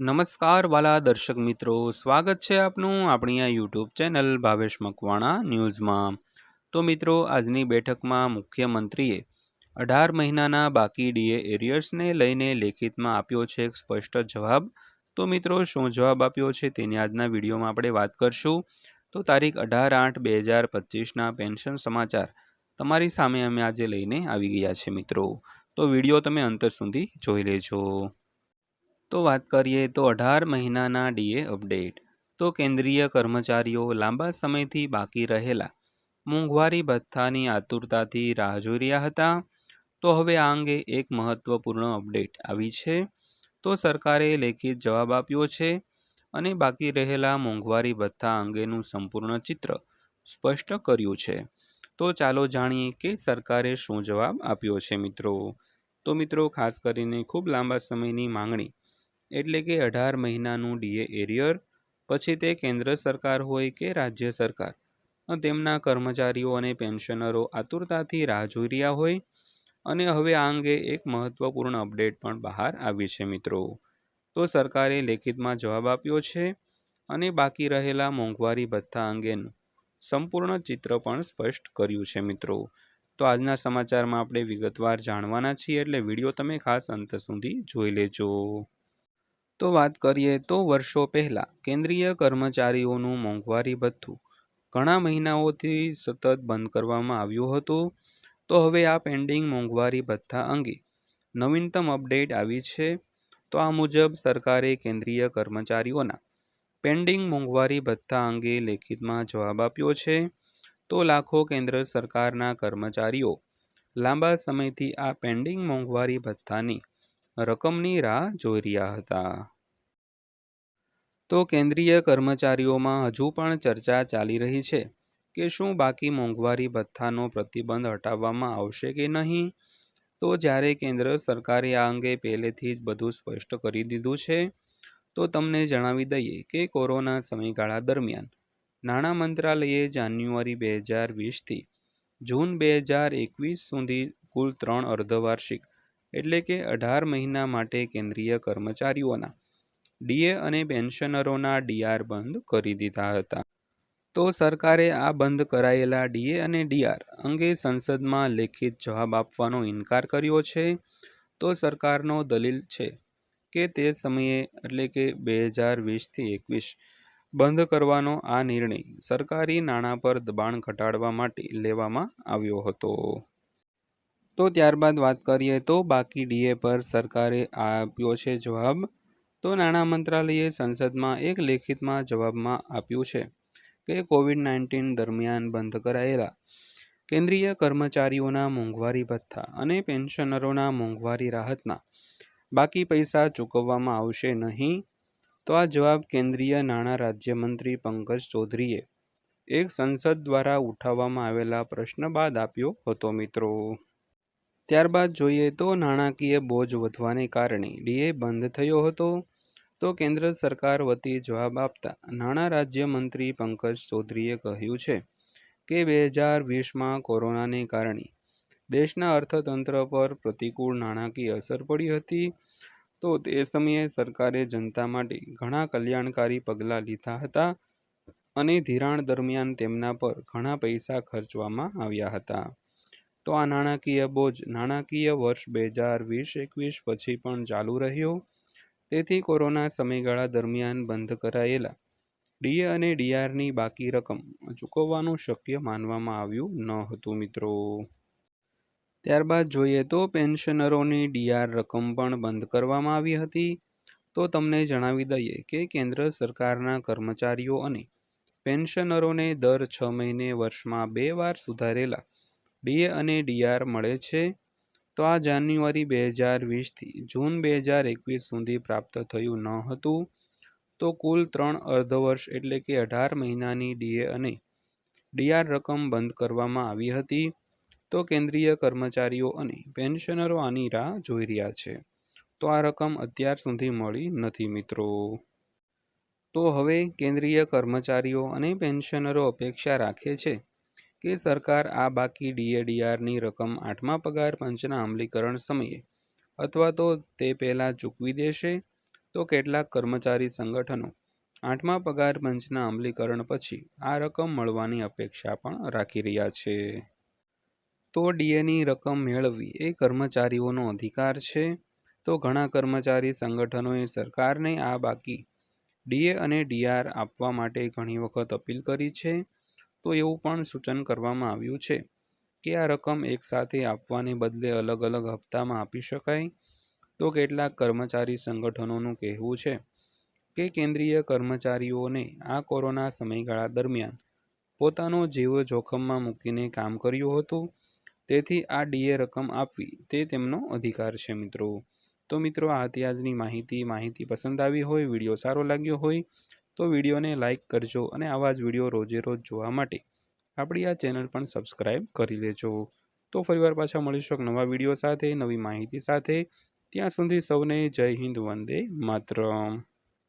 નમસ્કાર વાલા દર્શક મિત્રો, સ્વાગત છે આપનું આપણી આ યુટ્યુબ ચેનલ ભાવેશ મકવાણા ન્યૂઝમાં. તો મિત્રો, આજની બેઠકમાં મુખ્યમંત્રીએ અઢાર મહિનાના બાકી ડીએ એરિયર્સને લઈને લેખિતમાં આપ્યો છે એક સ્પષ્ટ જવાબ. તો મિત્રો, શું જવાબ આપ્યો છે તેની આજના વિડીયોમાં આપણે વાત કરશું. તો તારીખ અઢાર આઠ બે હજાર પચીસના પેન્શન સમાચાર તમારી સામે અમે આજે લઈને આવી ગયા છે મિત્રો. તો વીડિયો તમે અંત સુધી જોઈ લેજો. તો વાત કરીએ તો અઢાર મહિનાના ડીએ અપડેટ. તો કેન્દ્રીય કર્મચારીઓ લાંબા સમયથી બાકી રહેલા. મોંઘવારી ભથ્થાની આતુરતાથી રાહ જોઈ રહ્યા હતા. તો હવે આ અંગે એક મહત્વપૂર્ણ અપડેટ આવી છે. તો સરકારે લેખિત જવાબ આપ્યો છે અને બાકી રહેલા મોંઘવારી ભથ્થા અંગેનું સંપૂર્ણ ચિત્ર સ્પષ્ટ કર્યું છે. તો ચાલો જાણીએ કે સરકારે શું જવાબ આપ્યો છે મિત્રો. તો મિત્રો, ખાસ કરીને ખૂબ લાંબા સમયની માંગણી એટલે કે અઢાર મહિનાનું ડીએ એરિયર, પછી તે કેન્દ્ર સરકાર હોય કે રાજ્ય સરકાર. તેમના કર્મચારીઓ અને પેન્શનરો આતુરતાથી રાહ જોઈ રહ્યા હોય. અને હવે આ અંગે એક મહત્વપૂર્ણ અપડેટ પણ બહાર આવી છે મિત્રો. તો સરકારે લેખિતમાં જવાબ આપ્યો છે અને બાકી રહેલા મોંઘવારી ભથ્થા અંગેનું સંપૂર્ણ ચિત્ર પણ સ્પષ્ટ કર્યું છે મિત્રો. તો આજના સમાચારમાં આપણે વિગતવાર જાણવાના છીએ એટલે વીડિયો તમે ખાસ અંત સુધી જોઈ લેજો. તો વાત કરીએ તો વર્ષો પહેલાં કેન્દ્રીય કર્મચારીઓનું મોંઘવારી ભથ્થું ઘણા મહિનાઓથી સતત બંધ કરવામાં આવ્યું હતું. તો હવે આ પેન્ડિંગ મોંઘવારી ભથ્થા અંગે નવીનતમ અપડેટ આવી છે. તો આ મુજબ સરકારે કેન્દ્રીય કર્મચારીઓના પેન્ડિંગ મોંઘવારી ભથ્થા અંગે લેખિતમાં જવાબ આપ્યો છે. તો લાખો કેન્દ્ર સરકારના કર્મચારીઓ લાંબા સમયથી આ પેન્ડિંગ મોંઘવારી ભથ્થાની રકમની રાહ જોઈ રહ્યા હતા. તો કેન્દ્રીય કર્મચારીઓમાં હજુ પણ ચર્ચા ચાલી રહી છે કે શું બાકી મોંઘવારી ભથ્થાનો પ્રતિબંધ હટાવવામાં આવશે કે નહીં? તો જ્યારે કેન્દ્ર સરકારે આ અંગે પહેલેથી જ બધું સ્પષ્ટ કરી દીધું છે, તો તમને જણાવી દઈએ કે કોરોના સમયગાળા દરમિયાન નાણાં મંત્રાલયે જાન્યુઆરી બે હજાર વીસથી જૂન બે હજાર એકવીસ સુધી કુલ ત્રણ અર્ધવાર્ષિક એટલે કે અઢાર મહિના માટે કેન્દ્રીય કર્મચારીઓના, ડીએ અને પેન્શનરોના ડીઆર બંધ કરી દીધા હતા. તો સરકારે આ બંધ કરાયેલા ડીએ અને ડીઆર અંગે સંસદમાં લેખિત જવાબ આપવાનો ઇનકાર કર્યો છે. તો સરકારનો દલીલ છે કે તે સમયે, એટલે કે બે હજાર વીસથી એકવીસ, બંધ કરવાનો આ નિર્ણય સરકારી નાણાં પર દબાણ ઘટાડવા માટે લેવામાં આવ્યો હતો. તો ત્યારબાદ વાત કરીએ તો બાકી ડીએ પર સરકારે આપ્યો છે જવાબ. તો નાણાં મંત્રાલયે સંસદમાં એક લેખિતમાં જવાબમાં આપ્યું છે કે કોવિડ નાઇન્ટીન દરમિયાન બંધ કરાયેલા કેન્દ્રીય કર્મચારીઓના મોંઘવારી ભથ્થા અને પેન્શનરોના મોંઘવારી રાહતના બાકી પૈસા ચૂકવવામાં આવશે નહીં. તો આ જવાબ કેન્દ્રીય નાણાં રાજ્યમંત્રી પંકજ ચૌધરીએ એક સંસદ દ્વારા ઉઠાવવામાં આવેલા પ્રશ્ન બાદ આપ્યો હતો મિત્રો. ત્યારબાદ જોઈએ તો નાણાકીય બોજ વધવાને કારણે ડીએ બંધ થયો હતો. તો કેન્દ્ર સરકાર વતી જવાબ આપતા નાણાં રાજ્યમંત્રી પંકજ ચૌધરીએ કહ્યું છે કે બે હજાર વીસમાં કોરોનાને કારણે દેશના અર્થતંત્ર પર પ્રતિકૂળ નાણાકીય અસર પડી હતી. તો તે સમયે સરકારે જનતા માટે ઘણા કલ્યાણકારી પગલાં લીધા હતા અને ધિરાણ દરમિયાન તેમના પર ઘણા પૈસા ખર્ચવામાં આવ્યા હતા. તો આ નાણાકીય બોજ નાણાકીય વર્ષ બે હજાર વીસ એકવીસ પછી પણ ચાલુ રહ્યો. તેથી કોરોના સમયગાળા દરમિયાન બંધ કરાયેલા. ડીએ અને ડીઆરની બાકી રકમ ચૂકવવાનું શક્ય માનવામાં આવ્યું ન હતું મિત્રો. ત્યારબાદ જોઈએ તો પેન્શનરોની ડીઆર રકમ પણ બંધ કરવામાં આવી હતી. તો તમને જણાવી દઈએ કે કેન્દ્ર સરકારના કર્મચારીઓ અને પેન્શનરોને દર છ મહિને વર્ષમાં બે વાર સુધારેલા ડીએ અને ડીઆર મળે છે. તો આ જાન્યુઆરી બે હજાર વીસથી જૂન બે હજાર એકવીસ સુધી પ્રાપ્ત થયું ન હતું. તો કુલ ત્રણ અર્ધવર્ષ એટલે કે અઢાર મહિનાની ડીએ અને ડીઆર રકમ બંધ કરવામાં આવી હતી. તો કેન્દ્રીય કર્મચારીઓ અને પેન્શનરો આની રાહ જોઈ રહ્યા છે. તો આ રકમ અત્યાર સુધી મળી નથી મિત્રો. તો હવે કેન્દ્રીય કર્મચારીઓ અને પેન્શનરો અપેક્ષા રાખે છે કે સરકાર આ બાકી ડીએડીઆરની રકમ આઠમા પગાર પંચના અમલીકરણ સમયે? અથવા તો તે પહેલાં ચૂકવી દેશે? તો કેટલાક કર્મચારી સંગઠનો આઠમા પગાર પંચના અમલીકરણ પછી આ રકમ મળવાની અપેક્ષા પણ રાખી રહ્યા છે. તો ડીએની રકમ મેળવવી એ કર્મચારીઓનો અધિકાર છે? તો ઘણા કર્મચારી સંગઠનોએ સરકારને આ બાકી ડીએ અને ડીઆર આપવા માટે ઘણી વખત અપીલ કરી છે. તો એવું પણ સૂચન કરવામાં આવ્યું છે કે આ રકમ એકસાથે આપવાને બદલે અલગ અલગ હપ્તામાં આપી શકાય. તો કેટલાક કર્મચારી સંગઠનોનું કહેવું છે કે કેન્દ્રીય કર્મચારીઓને આ કોરોના સમયગાળા દરમિયાન પોતાનો જીવ જોખમમાં મૂકીને કામ કર્યું હતું. તેથી આ ડીએ રકમ આપવી તે તેમનો અધિકાર છે મિત્રો. તો મિત્રો, આ હતી આજની માહિતી. માહિતી પસંદ આવી હોય, વીડિયો સારો લાગ્યો હોય તો વિડીયોને લાઇક કરજો અને આવા જ વીડિયો રોજે રોજ જોવા માટે આપણી આ ચેનલ પણ સબસ્ક્રાઈબ કરી લેજો. તો ફરીવાર પાછા મળીશું નવા વીડિયો સાથે, નવી માહિતી સાથે. ત્યાં સુધી સૌને જય હિન્દ, વંદે માતરમ.